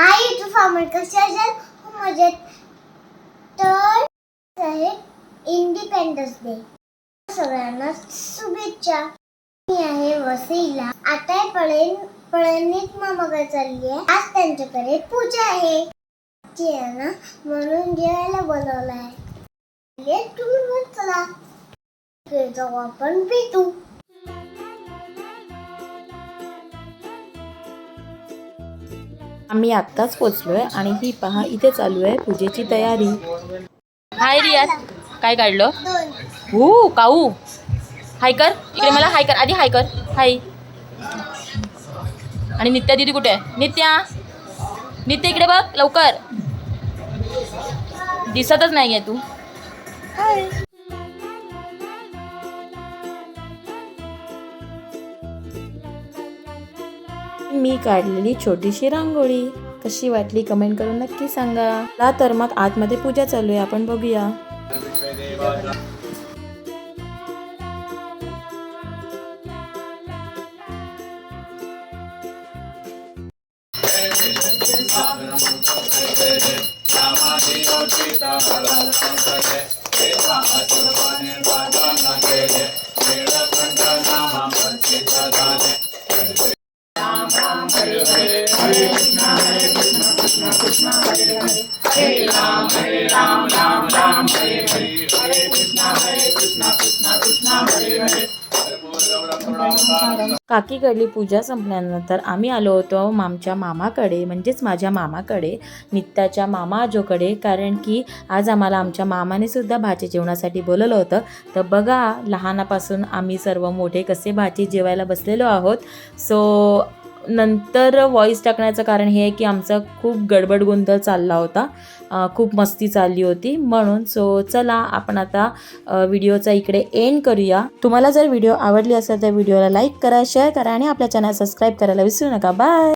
हाय YouTube farmer कसे असेल? खूप मजेत तर आहे इंडिपेंडन्स डे सगळ्यांना शुभेच्छा. मी आहे वसईला आता पळेन पळणीत मामाकडे चालली आहे आज त्यांच्याकडे पूजा आहे. ती आहे ना म्हणून जेवायला बोलवलं आहे ये तुम्ही पण चला जाऊ आपण भेटू. आम्ही आत्ताच पोचलोय आणि ही पहा इथे चालू आहे पूजेची तयारी. हाय रियाज काय काढलं? हो काऊ. हाय कर इकडे मला हाय कर आधी हाय कर. हाय. आणि नित्या दिदी कुठे आहे? नित्या. नित्या इकडे बघ लवकर. दिसतच नाही आहे तू मी काढलेली छोटीशी रांगोळी. कशी वाटली कमेंट करून नक्की सांगा. ला तर मग आतमध्ये पूजा चालू आहे आपण बघूया. काकीकडली पूजा संपल्यानंतर आम्ही आलो होतो आमच्या मामाकडे म्हणजेच माझ्या मामाकडे नित्याच्या मामा आजोकडे. कारण की आज आम्हाला आमच्या मामाने सुद्धा भाजी जेवणासाठी बोलवलं होतं. तर बघा लहानापासून आम्ही सर्व मोठे कसे भाचे जेवायला बसलेलो आहोत. सो नंतर व्हॉईस टाकण्याचं कारण हे आहे की आमचा खूप गडबड गोंधळ चालला होता. खूप मस्ती चालली होती. म्हणून सो चला आपण आता व्हिडिओचा इकडे एंड करूया. तुम्हाला जर व्हिडिओ आवडली असेल तर व्हिडिओला लाईक करा शेअर करा आणि आपल्या चॅनल सबस्क्राईब करायला विसरू नका. बाय